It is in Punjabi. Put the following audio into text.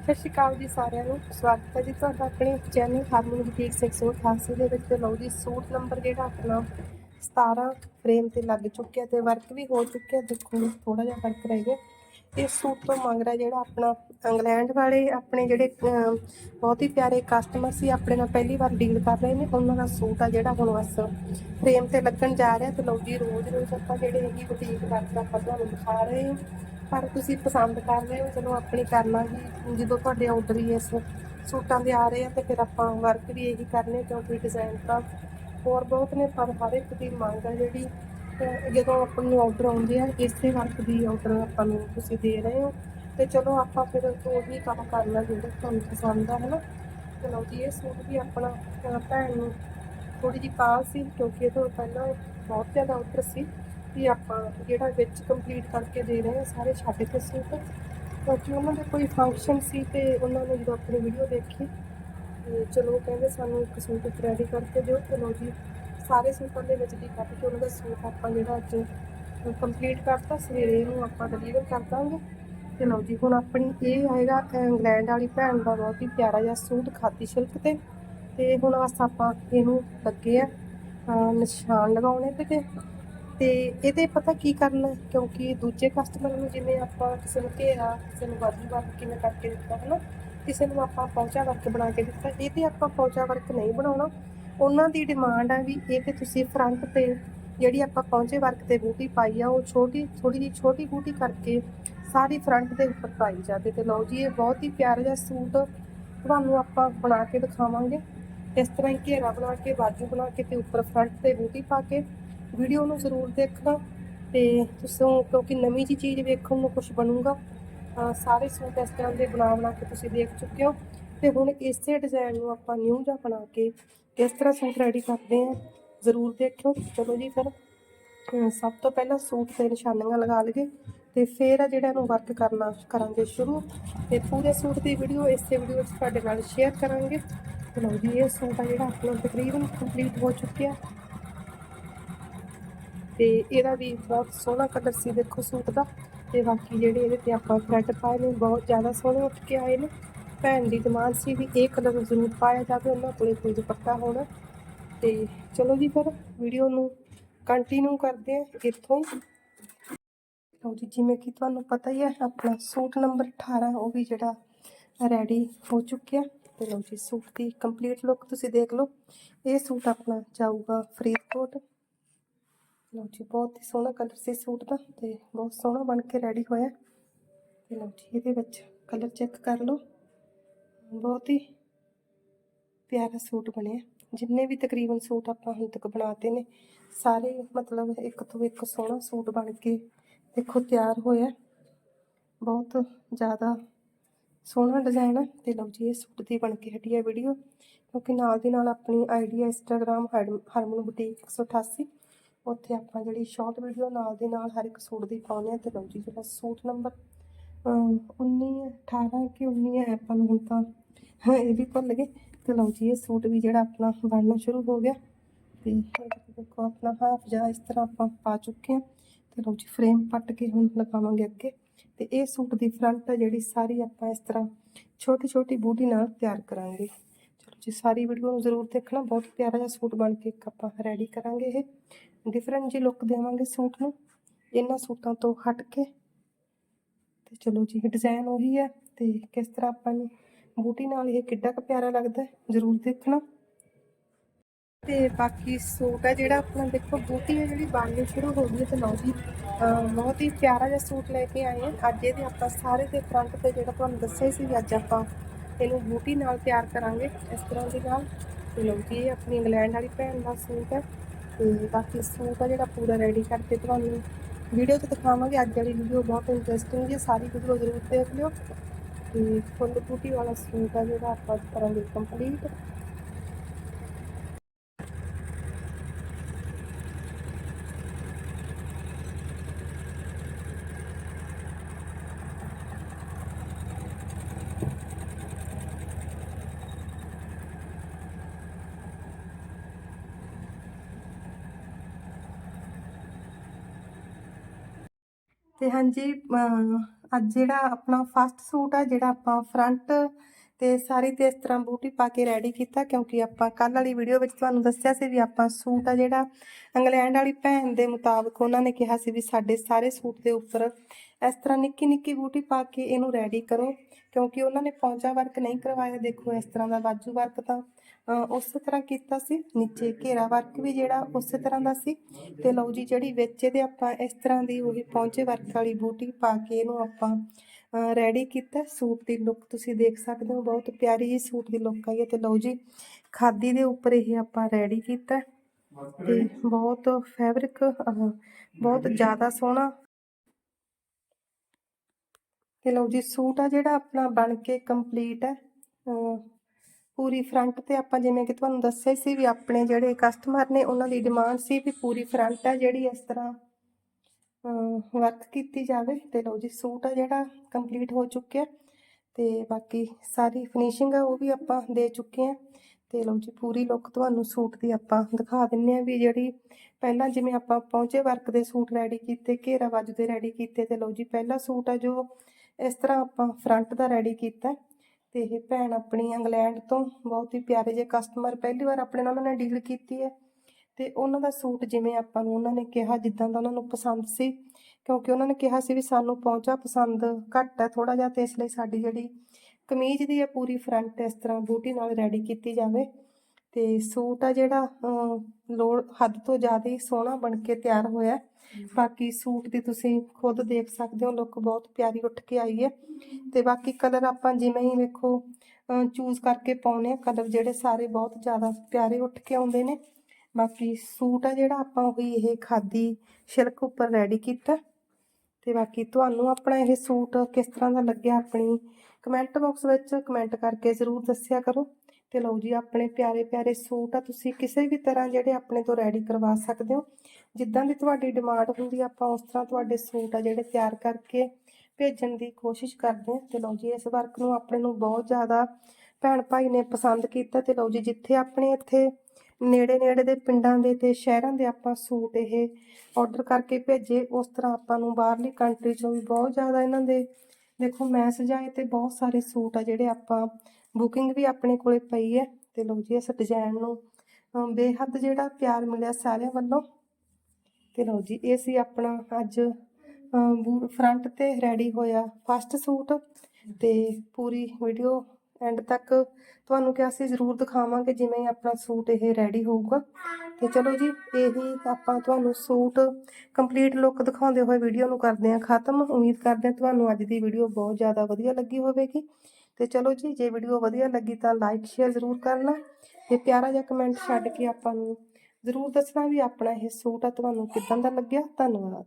ਸਤਿ ਸ਼੍ਰੀ ਅਕਾਲ ਜੀ ਸਾਰਿਆਂ ਨੂੰ, ਸਵਾਗਤ ਹੈ ਜੀ ਤੁਹਾਡਾ ਆਪਣੇ ਚੈਨਲ ਹਾਰਮੋਨੀ ਬੁਟੀਕ 688 ਦੇ ਵਿੱਚ। ਲਓ ਜੀ, ਸੂਟ ਨੰਬਰ ਜਿਹੜਾ ਆਪਣਾ 17 ਫਰੇਮ ਤੇ ਲੱਗ ਚੁੱਕਿਆ ਤੇ ਵਰਕ ਵੀ ਹੋ ਚੁੱਕਿਆ, ਦੇਖੋ ਥੋੜਾ ਜਿਹਾ ਵਰਕ ਰਹਿ ਗਿਆ। ਇਸ ਸੂਟ ਤੋਂ ਮੰਗ ਰਿਹਾ ਜਿਹੜਾ ਆਪਣਾ ਇੰਗਲੈਂਡ ਵਾਲੇ ਆਪਣੇ ਜਿਹੜੇ ਬਹੁਤ ਹੀ ਪਿਆਰੇ ਕਸਟਮਰ ਸੀ, ਆਪਣੇ ਨਾਲ ਪਹਿਲੀ ਵਾਰ ਡੀਲ ਕਰ ਰਹੇ ਨੇ, ਉਹਨਾਂ ਦਾ ਸੂਟ ਆ ਜਿਹੜਾ ਹੁਣ ਬਸ ਫਰੇਮ ਤੇ ਲੱਗਣ ਜਾ ਰਿਹਾ ਤੇ ਲਓ ਜੀ ਰੋਜ਼ ਰੋਜ਼ ਆਪਾਂ ਜਿਹੜੇ ਇਹੀ ਬੁਟੀਕ ਵਰਕ ਆਪਾਂ ਤੁਹਾਨੂੰ ਦਿਖਾ ਰਹੇ ਹਾਂ। ਪਰ ਤੁਸੀਂ ਪਸੰਦ ਕਰ ਰਹੇ ਹੋ, ਚਲੋ ਆਪਣੀ ਕਰ ਲਾਂਗੇ। ਜਦੋਂ ਤੁਹਾਡੇ ਆਰਡਰ ਹੀ ਇਸ ਸੂਟਾਂ ਦੇ ਆ ਰਹੇ ਆ, ਤੇ ਫਿਰ ਆਪਾਂ ਵਰਕ ਵੀ ਇਹੀ ਕਰਨੇ ਕਿਉਂਕਿ ਡਿਜ਼ਾਈਨ ਤਾਂ ਹੋਰ ਬਹੁਤ ਨੇ, ਪਰ ਹਰ ਇੱਕ ਦੀ ਮੰਗ ਆ ਜਿਹੜੀ। ਜਦੋਂ ਆਪਾਂ ਨੂੰ ਆਰਡਰ ਆਉਂਦੇ ਆ, ਇਸੇ ਵਰਕ ਦੀ ਆਰਡਰ ਆਪਾਂ ਨੂੰ ਤੁਸੀਂ ਦੇ ਰਹੇ ਹੋ। ਤੇ ਚਲੋ ਆਪਾਂ ਫਿਰ ਉਹੀ ਕੰਮ ਕਰਨਾ ਜਿਹੜਾ ਤੁਹਾਨੂੰ ਪਸੰਦ ਆ, ਹਨਾ? ਚਲੋ ਜੀ, ਇਹ ਸੂਟ ਵੀ ਆਪਣਾ ਭੈਣ ਨੂੰ ਥੋੜੀ ਜਿਹੀ ਕਾਲ ਸੀ, ਕਿਉਂਕਿ ਇਹ ਤੋਂ ਪਹਿਲਾਂ ਬਹੁਤ ਜ਼ਿਆਦਾ ਆਰਡਰ ਸੀ। ਵੀ ਆਪਾਂ ਜਿਹੜਾ ਵਿੱਚ ਕੰਪਲੀਟ ਕਰਕੇ ਦੇ ਰਹੇ ਹਾਂ ਸਾਰੇ ਛੱਡ ਕੇ ਸੂਟ ਕਿਉਂਕਿ ਉਹਨਾਂ ਦੇ ਕੋਈ ਫੰਕਸ਼ਨ ਸੀ ਤੇ ਉਹਨਾਂ ਨੇ ਜਦੋਂ ਆਪਣੀ ਵੀਡੀਓ ਦੇਖੀ, ਤੇ ਚਲੋ ਕਹਿੰਦੇ ਸਾਨੂੰ ਇੱਕ ਸੂਟ ਰੈਡੀ ਕਰਕੇ ਦਿਓ। ਚਲੋ ਜੀ, ਸਾਰੇ ਸੂਟਾਂ ਦੇ ਵਿੱਚ ਦੀ ਕੱਟ ਕੇ ਉਹਨਾਂ ਦਾ ਸੂਟ ਆਪਾਂ ਜਿਹੜਾ ਅੱਜ ਕੰਪਲੀਟ ਕਰਤਾ, ਸਵੇਰੇ ਇਹਨੂੰ ਆਪਾਂ ਡਿਲੀਵਰ ਕਰ ਦਾਂਗੇ। ਤੇ ਲਓ ਜੀ, ਹੁਣ ਆਪਣੀ ਇਹ ਆਏਗਾ ਇੰਗਲੈਂਡ ਵਾਲੀ ਭੈਣ ਦਾ ਬਹੁਤ ਹੀ ਪਿਆਰਾ ਜਿਹਾ ਸੂਟ ਖਾਦੀ ਸਿਲਕ ਤੇ। ਤੇ ਹੁਣ ਬਸ ਆਪਾਂ ਇਹਨੂੰ ਲੱਗੇ ਆ ਨਿਸ਼ਾਨ ਲਗਾਉਣੇ ਤੇ ਤੇ ਇਹਦੇ ਪਤਾ ਕੀ ਕਰਨਾ ਕਿਉਂਕਿ ਦੂਜੇ ਕਸਟਮਰ ਨੂੰ ਜਿਵੇਂ ਆਪਾਂ ਕਿਸੇ ਨੂੰ ਘੇਰਾ, ਕਿਸੇ ਨੂੰ ਵਾਧੂ ਵਰਕ ਕਿਵੇਂ ਕਰਕੇ ਦਿੱਤਾ ਹੈ ਨਾ ਕਿਸੇ ਨੂੰ ਆਪਾਂ ਪੌਂਚਾ ਵਰਕ ਬਣਾ ਕੇ ਦਿੱਤਾ ਇਹ ਤੇ ਆਪਾਂ ਪੌਂਚਾ ਵਰਕ ਨਹੀਂ ਬਣਾਉਣਾ। ਉਹਨਾਂ ਦੀ ਡਿਮਾਂਡ ਹੈ ਵੀ ਇਹ ਤੇ ਤੁਸੀਂ ਫਰੰਟ ਤੇ ਜਿਹੜੀ ਆਪਾਂ ਪੌਂਚੇ ਵਰਕ ਤੇ ਬੂਟੀ ਪਾਈ ਆ, ਉਹ ਛੋਟੀ ਥੋੜੀ ਜਿਹੀ ਛੋਟੀ ਬੂਟੀ ਕਰਕੇ ਸਾਰੀ ਫਰੰਟ ਦੇ ਉੱਪਰ ਪਾਈ ਜਾਵੇ। ਤੇ ਲਓ ਜੀ, ਇਹ ਬਹੁਤ ਹੀ ਪਿਆਰਾ ਜਿਹਾ ਸੂਟ ਤੁਹਾਨੂੰ ਆਪਾਂ ਬਣਾ ਕੇ ਦਿਖਾਵਾਂਗੇ। ਇਸ ਤਰ੍ਹਾਂ ਹੀ ਘੇਰਾ ਬਣਾ ਕੇ, ਬਾਜੂ ਬਣਾ ਕੇ ਤੇ ਉੱਪਰ ਫਰੰਟ ਤੇ ਬੂਟੀ ਪਾ ਕੇ ਵੀਡੀਓ ਨੂੰ ਜ਼ਰੂਰ ਦੇਖਣਾ ਤੇ ਤੁਸੀਂ ਕਿਉਂਕਿ ਨਵੀਂ ਜੀ ਚੀਜ਼ ਵੇਖਣ ਨੂੰ ਕੁਝ ਬਣੂਗਾ ਸਾਰੇ ਸੂਟ ਇਸ ਤਰ੍ਹਾਂ ਦੇ ਬਣਾ ਬਣਾ ਕੇ ਤੁਸੀਂ ਦੇਖ ਚੁੱਕੇ ਹੋ। ਤੇ ਹੁਣ ਇਸੇ ਡਿਜ਼ਾਈਨ ਨੂੰ ਆਪਾਂ ਨਿਊ ਜਿਹਾ ਬਣਾ ਕੇ ਕਿਸ ਤਰ੍ਹਾਂ ਸੂਟ ਰੈਡੀ ਕਰਦੇ ਹਾਂ। ਜ਼ਰੂਰ ਦੇਖਿਓ। ਚਲੋ ਜੀ ਫਿਰ ਸਭ ਤੋਂ ਪਹਿਲਾਂ ਸੂਟ ਤੇ ਨਿਸ਼ਾਨੀਆਂ ਲਗਾ ਲਈਏ ਤੇ ਫਿਰ ਆ ਜਿਹੜਾ ਇਹਨੂੰ ਵਰਕ ਕਰਨਾ, ਕਰਾਂਗੇ ਸ਼ੁਰੂ। ਤੇ ਪੂਰੇ ਸੂਟ ਦੀ ਵੀਡੀਓ ਇਸੇ ਵੀਡੀਓ ਵਿੱਚ ਤੁਹਾਡੇ ਨਾਲ ਸ਼ੇਅਰ ਕਰਾਂਗੇ। ਲਓ ਜੀ, ਇਹ ਸੂਟ ਆ ਜਿਹੜਾ ਆਪਣਾ ਤਕਰੀਬਨ ਕੰਪਲੀਟ ਹੋ ਚੁੱਕਿਆ। ਤੇ ਇਹਦਾ ਵੀ ਬਹੁਤ ਸੋਹਣਾ ਕਲਰ ਸੀ, ਦੇਖੋ ਸੂਟ ਦਾ। ਤੇ ਬਾਕੀ ਜਿਹੜੇ ਇਹਦੇ ਤੇ ਆਪਾਂ ਥਰੈਡ ਪਾਏ ਨੇ, ਬਹੁਤ ਜ਼ਿਆਦਾ ਸੋਹਣੇ ਉੱਠ ਕੇ ਆਏ ਨੇ। ਭੈਣ ਦੀ ਡਿਮਾਂਡ ਸੀ ਵੀ ਇਹ ਕਲਰ ਜ਼ਰੂਰ ਪਾਇਆ ਜਾਵੇ, ਉਹਨਾਂ ਕੋਲੇ ਕੋਈ ਦੁਪੱਟਾ ਹੋਣਾ। ਤੇ ਚਲੋ ਜੀ ਫਿਰ ਵੀਡੀਓ ਨੂੰ ਕੰਟੀਨਿਊ ਕਰਦੇ ਆ ਇੱਥੋਂ ਹੀ। ਲਓ ਜੀ, ਜਿਵੇਂ ਕਿ ਤੁਹਾਨੂੰ ਪਤਾ ਹੀ ਹੈ, ਆਪਣਾ ਸੂਟ ਨੰਬਰ 18 ਉਹ ਵੀ ਜਿਹੜਾ ਰੈਡੀ ਹੋ ਚੁੱਕਿਆ। ਤੇ ਲਓ ਜੀ, ਸੂਟ ਦੀ ਕੰਪਲੀਟ ਲੁੱਕ ਤੁਸੀਂ ਦੇਖ ਲਓ। ਇਹ ਸੂਟ ਆਪਣਾ ਜਾਊਗਾ ਫਰੀਦਕੋਟ। ਲਓ ਜੀ, ਬਹੁਤ ਹੀ ਸੋਹਣਾ ਕਲਰ ਸੀ ਸੂਟ ਦਾ ਤੇ ਬਹੁਤ ਸੋਹਣਾ ਬਣ ਕੇ ਰੈਡੀ ਹੋਇਆ। ਤੇ ਲਓ ਜੀ, ਇਹਦੇ ਵਿੱਚ ਕਲਰ ਚੈੱਕ ਕਰ ਲਓ। ਬਹੁਤ ਹੀ ਪਿਆਰਾ ਸੂਟ ਬਣਿਆ। ਜਿੰਨੇ ਵੀ ਤਕਰੀਬਨ ਸੂਟ ਆਪਾਂ ਹੁਣ ਤੱਕ ਬਣਾਤੇ ਨੇ, ਸਾਰੇ ਮਤਲਬ ਇੱਕ ਤੋਂ ਇੱਕ ਸੋਹਣਾ ਸੂਟ ਬਣ ਕੇ ਦੇਖੋ ਤਿਆਰ ਹੋਇਆ। ਬਹੁਤ ਜ਼ਿਆਦਾ ਸੋਹਣਾ ਡਿਜ਼ਾਈਨ ਹੈ ਤੇ ਲਓ ਜੀ, ਇਹ ਸੂਟ ਦੀ ਬਣ ਕੇ ਹਟੀ ਹੈ ਵੀਡੀਓ ਕਿਉਂਕਿ ਨਾਲ ਦੀ ਨਾਲ ਆਪਣੀ ਆਈਡੀ ਇੰਸਟਾਗ੍ਰam ਹਰਮਨ ਬੁਟੀਕ 188 ਉੱਥੇ ਆਪਾਂ ਜਿਹੜੀ ਸ਼ਾਰਟ ਵੀਡੀਓ ਨਾਲ ਦੇ ਨਾਲ ਹਰ ਇੱਕ ਸੂਟ ਦੀ ਪਾਉਂਦੇ ਆ ਤੇ ਲਓ ਜੀ ਜਿਹੜਾ ਸੂਟ ਨੰਬਰ 19 18 ਕਿ 19 ਹੈ ਆਪਾਂ ਨੂੰ ਹੁਣ ਤਾਂ ਹਾਂ, ਇਹ ਵੀ ਭੁੱਲ ਗਏ। ਤੇ ਲਓ ਜੀ ਇਹ ਸੂਟ ਵੀ ਜਿਹੜਾ ਆਪਣਾ ਬਣਨਾ ਸ਼ੁਰੂ ਹੋ ਗਿਆ। ਤੇ ਦੇਖੋ ਆਪਣਾ ਹਾਫ ਜਿਹਾ ਇਸ ਤਰ੍ਹਾਂ ਆਪਾਂ ਪਾ ਚੁੱਕੇ ਹਾਂ। ਤੇ ਲਓ ਜੀ ਫਰੇਮ ਪੱਟ ਕੇ ਹੁਣ ਲਗਾਵਾਂਗੇ ਅੱਗੇ। ਤੇ ਇਹ ਸੂਟ ਦੀ ਫਰੰਟ ਆ ਜਿਹੜੀ ਸਾਰੀ ਆਪਾਂ ਇਸ ਤਰ੍ਹਾਂ ਛੋਟੀ ਛੋਟੀ ਬੂਟੀ ਨਾਲ ਤਿਆਰ ਕਰਾਂਗੇ। ਚਲੋ ਜੀ ਸਾਰੀ ਵੀਡੀਓ ਨੂੰ ਜ਼ਰੂਰ ਦੇਖਣਾ। ਬਹੁਤ ਪਿਆਰਾ ਜਿਹਾ ਸੂਟ ਬਣ ਕੇ ਇੱਕ ਆਪਾਂ ਰੈਡੀ ਕਰਾਂਗੇ ਇਹ। ਡਿਫਰੈਂਟ ਜੀ ਲੁੱਕ ਦੇਵਾਂਗੇ ਸੂਟ ਨੂੰ, ਇਹਨਾਂ ਸੂਟਾਂ ਤੋਂ ਹਟ ਕੇ। ਤੇ ਚਲੋ ਜੀ ਡਿਜ਼ਾਈਨ ਉਹੀ ਹੈ ਤੇ ਕਿਸ ਤਰ੍ਹਾਂ ਆਪਾਂ ਨੂੰ ਬੂਟੀ ਨਾਲ ਇਹ ਕਿੱਡਾ ਕੁ ਪਿਆਰਾ ਲੱਗਦਾ ਜ਼ਰੂਰ ਦੇਖਣਾ। ਤੇ ਬਾਕੀ ਸੂਟ ਹੈ ਜਿਹੜਾ ਆਪਣਾ ਦੇਖੋ, ਬੂਟੀ ਹੈ ਜਿਹੜੀ ਬਣਨੀ ਸ਼ੁਰੂ ਹੋ ਗਈ ਹੈ ਤੇ ਲਓ ਜੀ ਬਹੁਤ ਹੀ ਪਿਆਰਾ ਜਿਹਾ ਸੂਟ ਲੈ ਕੇ ਆਏ ਹਾਂ। ਅੱਜ ਇਹਦੇ ਆਪਾਂ ਸਾਰੇ ਦੇ ਫਰੰਟ ਤੇ ਜਿਹੜਾ ਤੁਹਾਨੂੰ ਦੱਸਿਆ ਸੀ ਵੀ ਅੱਜ ਆਪਾਂ ਇਹਨੂੰ ਬੂਟੀ ਨਾਲ ਤਿਆਰ ਕਰਾਂਗੇ ਇਸ ਤਰ੍ਹਾਂ ਦੇ ਨਾਲ। ਤੇ ਲਓ ਜੀ, ਇਹ ਆਪਣੀ ਇੰਗਲੈਂਡ ਵਾਲੀ ਭੈਣ ਦਾ ਸੂਟ ਹੈ। ਤੇ ਬਾਕੀ ਸੂਟ ਆ ਜਿਹੜਾ ਪੂਰਾ ਰੈਡੀ ਕਰਕੇ ਤੁਹਾਨੂੰ ਵੀਡੀਓ ਤੇ ਦਿਖਾਵਾਂਗੇ। ਅੱਜ ਵਾਲੀ ਵੀਡੀਓ ਬਹੁਤ ਇੰਟਰਸਟਿੰਗ ਹੈ, ਸਾਰੀ ਵੀਡੀਓ ਜ਼ਰੂਰ ਦੇਖ ਲਿਓ। ਤੇ ਫੁੱਲ ਬੂਟੀ ਵਾਲਾ ਸੂਟ ਆ ਜਿਹੜਾ ਆਪਾਂ ਕਰਾਂਗੇ ਕੰਪਲੀਟ ਤੇ ਹਾਂਜੀ ਅੱਜ ਜਿਹੜਾ ਆਪਣਾ ਫਸਟ ਸੂਟ ਆ, ਜਿਹੜਾ ਆਪਾਂ ਫਰੰਟ ਤੇ ਸਾਰੀ ਤੇ ਇਸ ਤਰ੍ਹਾਂ ਬੂਟੀ ਪਾ ਕੇ ਰੈਡੀ ਕੀਤਾ, ਕਿਉਂਕਿ ਆਪਾਂ ਕੱਲ ਵਾਲੀ ਵੀਡੀਓ ਵਿੱਚ ਤੁਹਾਨੂੰ ਦੱਸਿਆ ਸੀ ਵੀ ਆਪਾਂ ਸੂਟ ਆ ਜਿਹੜਾ ਇੰਗਲੈਂਡ ਵਾਲੀ ਭੈਣ ਦੇ ਮੁਤਾਬਕ ਉਹਨਾਂ ਨੇ ਕਿਹਾ ਸੀ ਵੀ ਸਾਡੇ ਸਾਰੇ ਸੂਟ ਦੇ ਉੱਪਰ ਇਸ ਤਰ੍ਹਾਂ ਨਿੱਕੀ ਨਿੱਕੀ ਬੂਟੀ ਪਾ ਕੇ ਇਹਨੂੰ ਰੈਡੀ ਕਰੋ, ਕਿਉਂਕਿ ਉਹਨਾਂ ਨੇ ਪੌਂਚਾ ਵਰਕ ਨਹੀਂ ਕਰਵਾਇਆ, ਦੇਖੋ ਇਸ ਤਰ੍ਹਾਂ ਦਾ ਬਾਜੂ ਵਰਕ ਤਾਂ ਉਸੇ ਤਰ੍ਹਾਂ ਕੀਤਾ ਸੀ। ਨੀਚੇ ਘੇਰਾ ਵਰਕ ਵੀ ਜਿਹੜਾ ਉਸੇ ਤਰ੍ਹਾਂ ਦਾ ਸੀ। ਤੇ ਲਓ ਜੀ, ਜਿਹੜੀ ਵਿੱਚ ਇਹਦੇ ਆਪਾਂ ਇਸ ਤਰ੍ਹਾਂ ਦੀ ਉਹੀ ਪੌਂਚੇ ਵਰਕ ਵਾਲੀ ਬੂਟੀ ਪਾ ਕੇ ਇਹਨੂੰ ਆਪਾਂ ਰੈਡੀ ਕੀਤਾ। ਸੂਟ ਦੀ ਲੁੱਕ ਤੁਸੀਂ ਦੇਖ ਸਕਦੇ ਹੋ, ਬਹੁਤ ਪਿਆਰੀ ਜੀ ਸੂਟ ਦੀ ਲੁੱਕ ਆਈ ਹੈ। ਤੇ ਲਓ ਜੀ, ਖਾਦੀ ਦੇ ਉੱਪਰ ਇਹ ਆਪਾਂ ਰੈਡੀ ਕੀਤਾ। ਤੇ ਬਹੁਤ ਫੈਬਰਿਕ ਬਹੁਤ ਜ਼ਿਆਦਾ ਸੋਹਣਾ। ਤੇ ਲਓ ਜੀ, ਸੂਟ ਆ ਜਿਹੜਾ ਆਪਣਾ ਬਣ ਕੇ ਕੰਪਲੀਟ ਹੈ। ਅਹ ਪੂਰੀ ਫਰੰਟ ਤੇ ਆਪਾਂ ਜਿਵੇਂ ਕਿ ਤੁਹਾਨੂੰ ਦੱਸਿਆ ਸੀ ਵੀ ਆਪਣੇ ਜਿਹੜੇ ਕਸਟਮਰ ਨੇ ਉਹਨਾਂ ਦੀ ਡਿਮਾਂਡ ਸੀ ਵੀ ਪੂਰੀ ਫਰੰਟ ਆ ਜਿਹੜੀ ਇਸ ਤਰ੍ਹਾਂ ਵਰਕ ਕੀਤੀ ਜਾਵੇ ਤੇ ਲਓ ਜੀ, ਸੂਟ ਆ ਜਿਹੜਾ ਕੰਪਲੀਟ ਹੋ ਚੁੱਕਿਆ ਤੇ ਬਾਕੀ ਸਾਰੀ ਫਿਨਿਸ਼ਿੰਗ ਆ ਉਹ ਵੀ ਆਪਾਂ ਦੇ ਚੁੱਕੇ ਆ ਤੇ ਲਓ ਜੀ, ਪੂਰੀ ਲੁੱਕ ਤੁਹਾਨੂੰ ਸੂਟ ਦੀ ਆਪਾਂ ਦਿਖਾ ਦਿੰਨੇ ਆ ਵੀ ਜਿਹੜੀ ਪਹਿਲਾਂ ਜਿਵੇਂ ਆਪਾਂ ਪਹੁੰਚੇ ਵਰਕ ਦੇ ਸੂਟ ਰੈਡੀ ਕੀਤੇ, ਘੇਰਾ ਬਾਜੂ ਦੇ ਰੈਡੀ ਕੀਤੇ ਤੇ ਲਓ ਜੀ, ਪਹਿਲਾ ਸੂਟ ਆ ਜੋ ਇਸ ਤਰ੍ਹਾਂ ਆਪਾਂ ਫਰੰਟ ਦਾ ਰੈਡੀ ਕੀਤਾ। ਤੇ ਇਹ ਭੈਣ ਆਪਣੀ ਇੰਗਲੈਂਡ ਤੋਂ ਬਹੁਤ ਹੀ ਪਿਆਰੇ ਜਿਹੇ ਕਸਟਮਰ ਪਹਿਲੀ ਵਾਰ ਆਪਣੇ ਨਾਲ ਉਹਨਾਂ ਨੇ ਡੀਲ ਕੀਤੀ ਹੈ। ਤੇ ਉਹਨਾਂ ਦਾ ਸੂਟ ਜਿਵੇਂ ਆਪਾਂ ਨੂੰ ਉਹਨਾਂ ਨੇ ਕਿਹਾ, ਜਿੱਦਾਂ ਦਾ ਉਹਨਾਂ ਨੂੰ ਪਸੰਦ ਸੀ, ਕਿਉਂਕਿ ਉਹਨਾਂ ਨੇ ਕਿਹਾ ਸੀ ਵੀ ਸਾਨੂੰ ਪਹੁੰਚਾ ਪਸੰਦ ਘੱਟ ਹੈ ਥੋੜਾ ਜਿਹਾ, ਤੇ ਇਸ ਲਈ ਸਾਡੀ ਜਿਹੜੀ ਕਮੀਜ਼ ਦੀ ਹੈ, ਪੂਰੀ ਫਰੰਟ ਇਸ ਤਰ੍ਹਾਂ ਬੂਟੀ ਨਾਲ ਰੈਡੀ ਕੀਤੀ ਜਾਵੇ। ਤੇ ਸੂਟ ਆ ਜਿਹੜਾ ਲੋੜ ਹੱਦ ਤੋਂ ਜ਼ਿਆਦਾ ਹੀ ਸੋਹਣਾ ਬਣ ਕੇ ਤਿਆਰ ਹੋਇਆ। ਬਾਕੀ ਸੂਟ ਦੀ ਤੁਸੀਂ ਖੁਦ ਦੇਖ ਸਕਦੇ ਹੋ ਲੁੱਕ ਬਹੁਤ ਪਿਆਰੀ ਉੱਠ ਕੇ ਆਈ ਹੈ। ਤੇ ਬਾਕੀ ਕਲਰ ਆਪਾਂ ਜਿਵੇਂ ਹੀ ਵੇਖੋ ਚੂਜ਼ ਕਰਕੇ ਪਾਉਨੇ ਆ ਕਲਰ ਜਿਹੜੇ ਸਾਰੇ ਬਹੁਤ ਜ਼ਿਆਦਾ ਪਿਆਰੇ ਉੱਠ ਕੇ ਆਉਂਦੇ ਨੇ। ਬਾਕੀ ਸੂਟ ਆ ਜਿਹੜਾ ਆਪਾਂ ਉਹੀ ਇਹ ਖਾਦੀ ਸ਼ਿਲਕ ਉੱਪਰ ਰੈਡੀ ਕੀਤਾ। ਤੇ ਬਾਕੀ ਤੁਹਾਨੂੰ ਆਪਣਾ ਇਹ ਸੂਟ ਕਿਸ ਤਰ੍ਹਾਂ ਦਾ ਲੱਗਿਆ ਆਪਣੀ ਕਮੈਂਟ ਬਾਕਸ ਵਿੱਚ ਕਮੈਂਟ ਕਰਕੇ ਜ਼ਰੂਰ ਦੱਸਿਆ ਕਰੋ। ਤੇ ਲਓ ਜੀ, ਆਪਣੇ ਪਿਆਰੇ ਪਿਆਰੇ ਸੂਟ ਆ, ਤੁਸੀਂ ਕਿਸੇ ਵੀ ਤਰ੍ਹਾਂ ਜਿਹੜੇ ਆਪਣੇ ਤੋਂ ਰੈਡੀ ਕਰਵਾ ਸਕਦੇ ਹੋ। ਜਿੱਦਾਂ ਦੀ ਤੁਹਾਡੀ ਡਿਮਾਂਡ ਹੁੰਦੀ ਆਪਾਂ ਉਸ ਤਰ੍ਹਾਂ ਤੁਹਾਡੇ ਸੂਟ ਆ ਜਿਹੜੇ ਤਿਆਰ ਕਰਕੇ ਭੇਜਣ ਦੀ ਕੋਸ਼ਿਸ਼ ਕਰਦੇ ਹਾਂ। ਤੇ ਲਓ ਜੀ, ਇਸ ਵਰਕ ਨੂੰ ਆਪਣੇ ਨੂੰ ਬਹੁਤ ਜ਼ਿਆਦਾ ਭੈਣ ਭਾਈ ਨੇ ਪਸੰਦ ਕੀਤਾ। ਤੇ ਲਓ ਜੀ, ਜਿੱਥੇ ਆਪਣੇ ਇੱਥੇ ਨੇੜੇ ਨੇੜੇ ਦੇ ਪਿੰਡਾਂ ਦੇ ਤੇ ਸ਼ਹਿਰਾਂ ਦੇ ਆਪਾਂ ਸੂਟ ਇਹ ਆਰਡਰ ਕਰਕੇ ਭੇਜੇ, ਉਸ ਤਰ੍ਹਾਂ ਆਪਾਂ ਨੂੰ ਬਾਹਰਲੀ ਕੰਟਰੀ ਚੋਂ ਵੀ ਬਹੁਤ ਜ਼ਿਆਦਾ ਇਹਨਾਂ ਦੇ ਦੇਖੋ, ਮੈਂ ਸਜਾਏ ਤੇ ਬਹੁਤ ਸਾਰੇ ਸੂਟ ਆ ਜਿਹੜੇ ਆਪਾਂ ਬੁਕਿੰਗ ਵੀ ਆਪਣੇ ਕੋਲੇ ਪਈ ਹੈ ਤੇ ਲਓ ਜੀ, ਇਸ ਡਿਜ਼ਾਈਨ ਨੂੰ ਬੇਹੱਦ ਜਿਹੜਾ ਪਿਆਰ ਮਿਲਿਆ ਸਾਰਿਆਂ ਵੱਲੋਂ। ਤੇ ਲਓ ਜੀ, ਇਹ ਸੀ ਆਪਣਾ ਅੱਜ ਫਰੰਟ ਤੇ ਰੈਡੀ ਹੋਇਆ ਫਸਟ ਸੂਟ ਤੇ ਪੂਰੀ ਵੀਡੀਓ ਐਂਡ ਤੱਕ ਤੁਹਾਨੂੰ ਕਿਹਾ ਅਸੀਂ ਜ਼ਰੂਰ ਦਿਖਾਵਾਂਗੇ ਜਿਵੇਂ ਆਪਣਾ ਸੂਟ ਇਹ ਰੈਡੀ ਹੋਊਗਾ। ਤੇ ਚਲੋ ਜੀ, ਇਹੀ ਆਪਾਂ ਤੁਹਾਨੂੰ ਸੂਟ ਕੰਪਲੀਟ ਲੁੱਕ ਦਿਖਾਉਂਦੇ ਹੋਏ ਵੀਡੀਓ ਨੂੰ ਕਰਦੇ ਹਾਂ ਖਤਮ। ਉਮੀਦ ਕਰਦੇ ਹਾਂ ਤੁਹਾਨੂੰ ਅੱਜ ਦੀ ਵੀਡੀਓ ਬਹੁਤ ਜ਼ਿਆਦਾ ਵਧੀਆ ਲੱਗੀ ਹੋਵੇਗੀ। ਤੇ ਚਲੋ ਜੀ, ਜੇ ਵੀਡੀਓ ਵਧੀਆ ਲੱਗੀ ਤਾਂ ਲਾਈਕ ਸ਼ੇਅਰ ਜ਼ਰੂਰ ਕਰਨਾ ਤੇ ਪਿਆਰਾ ਜਿਹਾ ਕਮੈਂਟ ਛੱਡ ਕੇ ਆਪਾਂ ਨੂੰ ਜ਼ਰੂਰ ਦੱਸਣਾ ਵੀ ਆਪਣਾ ਇਹ ਸੂਟ ਆ, ਤੁਹਾਨੂੰ ਕਿਦਾਂ ਦਾ ਲੱਗਿਆ? ਧੰਨਵਾਦ।